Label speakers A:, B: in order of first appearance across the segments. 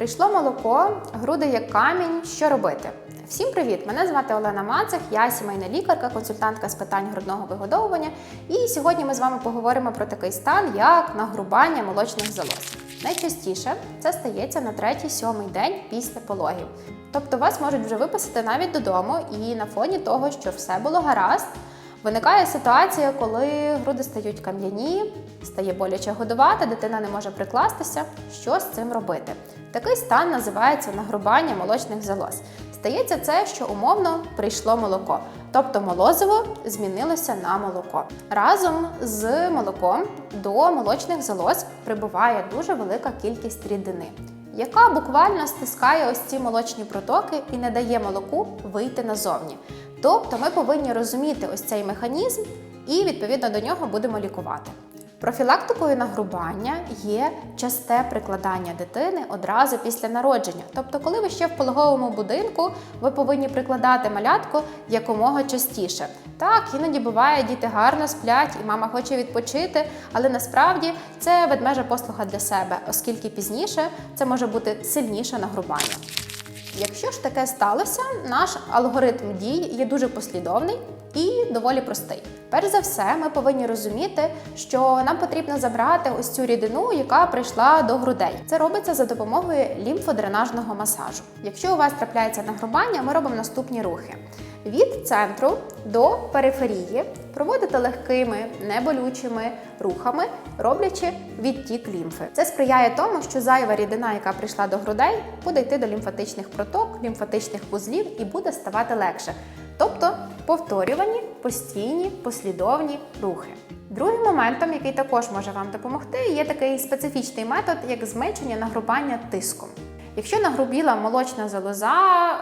A: Прийшло молоко, груди як камінь. Що робити? Всім привіт! Мене звати Олена Мацех, я сімейна лікарка, консультантка з питань грудного вигодовування. І сьогодні ми з вами поговоримо про такий стан, як нагрубання молочних залоз. Найчастіше це стається на третій-сьомий день після пологів. Тобто вас можуть вже виписати навіть додому, і на фоні того, що все було гаразд, Виникає ситуація, коли груди стають кам'яні, стає боляче годувати, дитина не може прикластися. Що з цим робити? Такий стан називається нагрубання молочних залоз. Стається це, що умовно прийшло молоко, тобто молозиво змінилося на молоко. Разом з молоком до молочних залоз прибуває дуже велика кількість рідини, яка буквально стискає ось ці молочні протоки і не дає молоку вийти назовні. Тобто ми повинні розуміти ось цей механізм і відповідно до нього будемо лікувати. Профілактикою нагрубання є часте прикладання дитини одразу після народження. Тобто, коли ви ще в пологовому будинку, ви повинні прикладати малятку якомога частіше. Так, іноді буває, діти гарно сплять, і мама хоче відпочити, але насправді це ведмежа послуга для себе, оскільки пізніше це може бути сильніше нагрубання. Якщо ж таке сталося, наш алгоритм дій є дуже послідовний і доволі простий. Перш за все, ми повинні розуміти, що нам потрібно забрати ось цю рідину, яка прийшла до грудей. Це робиться за допомогою лімфодренажного масажу. Якщо у вас трапляється нагрубання, ми робимо наступні рухи. Від центру до периферії проводити легкими, неболючими рухами, роблячи відтік лімфи. Це сприяє тому, що зайва рідина, яка прийшла до грудей, буде йти до лімфатичних проток, лімфатичних вузлів і буде ставати легше. Тобто повторювані, постійні, послідовні рухи. Другим моментом, який також може вам допомогти, є такий специфічний метод, як зменшення нагрубання тиском. Якщо нагрубіла молочна залоза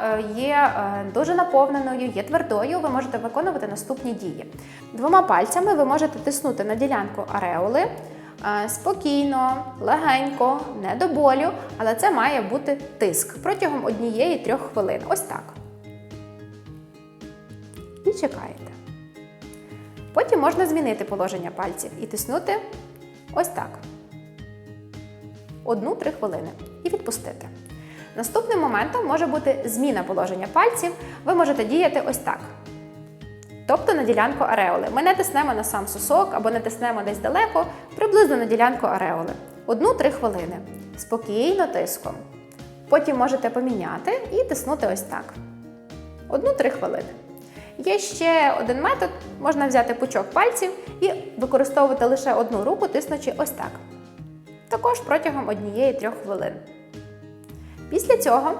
A: е, є е, дуже наповненою, є твердою, ви можете виконувати наступні дії. Двома пальцями ви можете тиснути на ділянку ареоли е, спокійно, легенько, не до болю, але це має бути тиск протягом однієї трьох хвилин. Ось так. І чекаєте. Потім можна змінити положення пальців і тиснути ось так. Одну-три хвилини і відпустити. Наступним моментом може бути зміна положення пальців. Ви можете діяти ось так. Тобто на ділянку ареоли. Ми не тиснемо на сам сосок або не тиснемо десь далеко, приблизно на ділянку ареоли. Одну-три хвилини. Спокійно тиском. Потім можете поміняти і тиснути ось так. Одну-три хвилини. Є ще один метод, можна взяти пучок пальців і використовувати лише одну руку, тиснучи ось так. Також протягом однієї трьох хвилин. Після цього,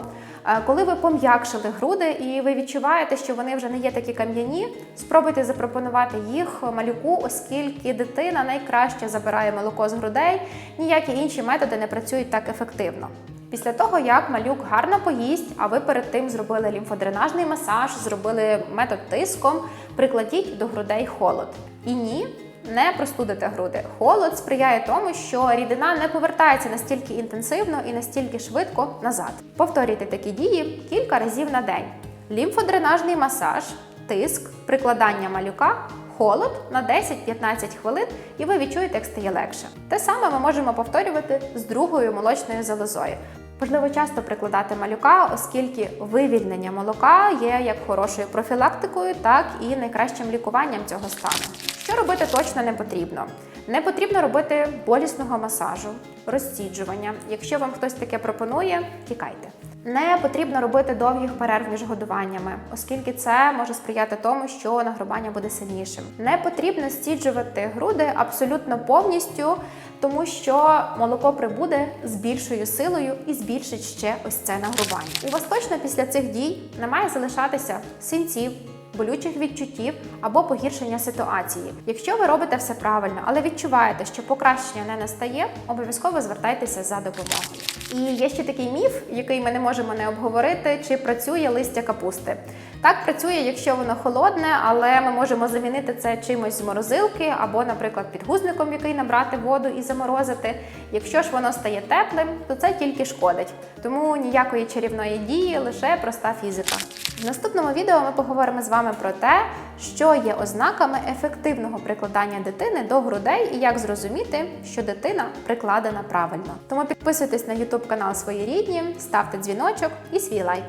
A: е, коли ви пом'якшили груди і ви відчуваєте, що вони вже не є такі кам'яні, спробуйте запропонувати їх малюку, оскільки дитина найкраще забирає молоко з грудей, ніякі інші методи не працюють так ефективно. Після того, як малюк гарно поїсть, а ви перед тим зробили лімфодренажний масаж, зробили метод тиском, прикладіть до грудей холод. І ні, не простудите груди. Холод сприяє тому, що рідина не повертається настільки інтенсивно і настільки швидко назад. Повторюйте такі дії кілька разів на день. Лімфодренажний масаж, тиск, прикладання малюка. Холод на 10-15 хвилин, і ви відчуєте, як стає легше. Те саме ми можемо повторювати з другою молочною залозою. Важливо часто прикладати малюка, оскільки вивільнення молока є як хорошою профілактикою, так і найкращим лікуванням цього стану. Що робити точно не потрібно. Не потрібно робити болісного масажу, розсіджування. Якщо вам хтось таке пропонує, тікайте. Не потрібно робити довгих перерв між годуваннями, оскільки це може сприяти тому, що нагрубання буде сильнішим. Не потрібно стіджувати груди абсолютно повністю, тому що молоко прибуде з більшою силою і збільшить ще ось це нагрубання. У вас точно після цих дій не має залишатися синців. Болючих відчуттів або погіршення ситуації. Якщо ви робите все правильно, але відчуваєте, що покращення не настає, обов'язково звертайтеся за допомогою. І є ще такий міф, який ми не можемо не обговорити, чи працює листя капусти. Так працює, якщо воно холодне, але ми можемо замінити це чимось з морозилки або, наприклад, підгузником, який набрати воду і заморозити. Якщо ж воно стає теплим, то це тільки шкодить. Тому ніякої чарівної дії, лише проста фізика. В наступному відео ми поговоримо з вами про те, що є ознаками ефективного прикладання дитини до грудей і як зрозуміти, що дитина прикладена правильно. Тому підписуйтесь на YouTube канал свої рідні, ставте дзвіночок і свій лайк.